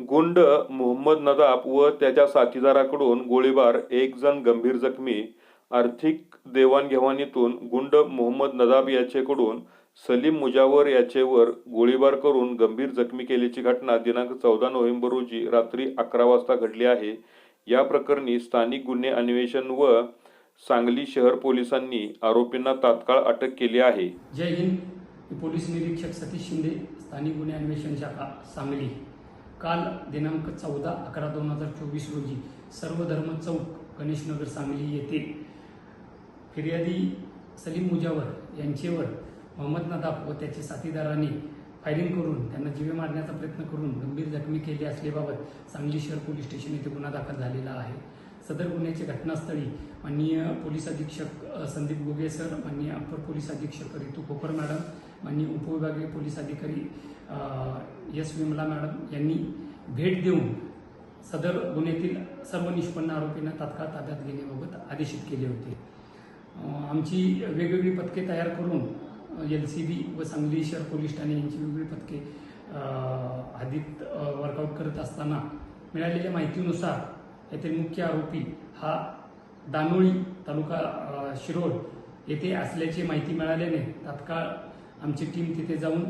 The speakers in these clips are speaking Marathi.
गुंड मोहम्मद नदाब व त्याच्या साथीदाराकडून गोळीबार एक जण गंभीर जखमी आर्थिक देवाणघेवाणीतून गुंड मोहम्मद नदाब याचेकडून सलीम मुजावर याचेवर गोळीबार करून गंभीर जखमी केल्याची घटना दिनांक चौदा नोव्हेंबर रोजी रात्री अकरा वाजता घडली आहे. या प्रकरणी स्थानिक गुन्हे अन्वेषण व सांगली शहर पोलिसांनी आरोपींना तात्काळ अटक केली आहे. जय हिंद. पोलीस निरीक्षक सतीश शिंदे स्थानिक गुन्हे अन्वेषण शाखा सांगली. काल दिनांक चौदा अकरा दोन हजार चोवीस रोजी सर्वधर्म चौक गणेशनगर सांगली येथे फिर्यादी सलीम मुजावर यांचेवर मोहम्मद नदाफ व त्याच्या साथीदारांनी फायरिंग करून त्यांना जीवे मारण्याचा प्रयत्न करून गंभीर जखमी केले असल्याबाबत सांगली शहर पोलीस स्टेशन येथे गुन्हा दाखल झालेला आहे. सदर गुन्ह्याच्या घटनास्थळी माननीय पोलीस अधीक्षक संदीप गोगे सर माननीय अप्पर पोलीस अधीक्षक रितू कोपर मॅडम माननीय उपविभागीय पोलीस अधिकारी एस विमला मॅडम यांनी भेट देऊन सदर गुन्ह्यातील सर्व निष्पन्न आरोपींना तात्काळ ताब्यात घेण्याबाबत आदेशित केले होते. आमची वेगवेगळी पथके तयार करून एल सी बी व सांगली शहर पोलीस ठाणे यांची वेगवेगळी पथके अ, हद्दीत वर्कआउट करत असताना मिळालेल्या माहितीनुसार येथील मुख्य आरोपी हा दानोळी तालुका शिरोड शिरोळ येथे असल्याची माहिती मिळाल्याने तात्काळ आमची टीम तिथे जाऊन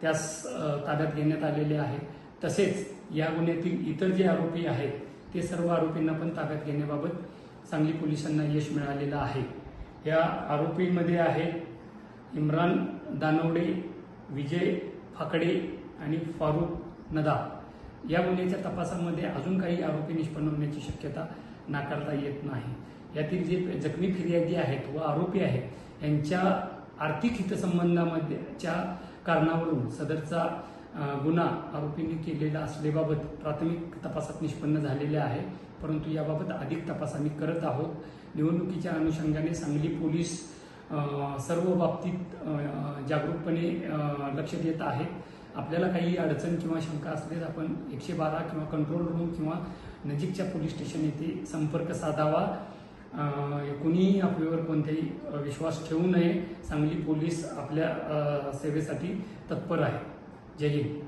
त्यास ताब्यात घेण्यात आलेले आहे. तसेच या गुन्ह्यातील इतर जे आरोपी आहेत ते सर्व आरोपींना पण ताब्यात घेण्याबाबत सांगली पोलिसांना यश मिळालेलं आहे. या आरोपीमध्ये आहे इम्रान दानवडे विजय फाकडे आणि फारुख नदा या गुन्ह्याच्या तपासामध्ये अजून काही आरोपी निष्पन्न होण्याची शक्यता नाकारता येत नाही. यातील जे जखमी फिर्यादी आहेत व आरोपी आहेत यांच्या आर्थिक हितसंबंधामध्ये च्या कारणावरून सदरचा गुन्हा आरोपींनी केलेला असल्याबाबत प्राथमिक तपासात निष्पन्न झालेले आहे. परंतु याबाबत अधिक तपास आम्ही करत आहोत. निवडणुकीच्या अनुषंगाने सांगली पोलीस सर्व बाबतीत जागरूकपणे लक्ष देत आहेत आपल्याला काही अडचण किंवा शंका असल्यास आपण एकशे बारा किंवा कंट्रोल रूम किंवा नजीकच्या पोलीस स्टेशन येथे संपर्क साधावा. कुणीही आपल्यावर कोणताही विश्वास ठेवू नये. सांगली पोलीस आपल्या सेवेसाठी तत्पर आहे. जय हिंद.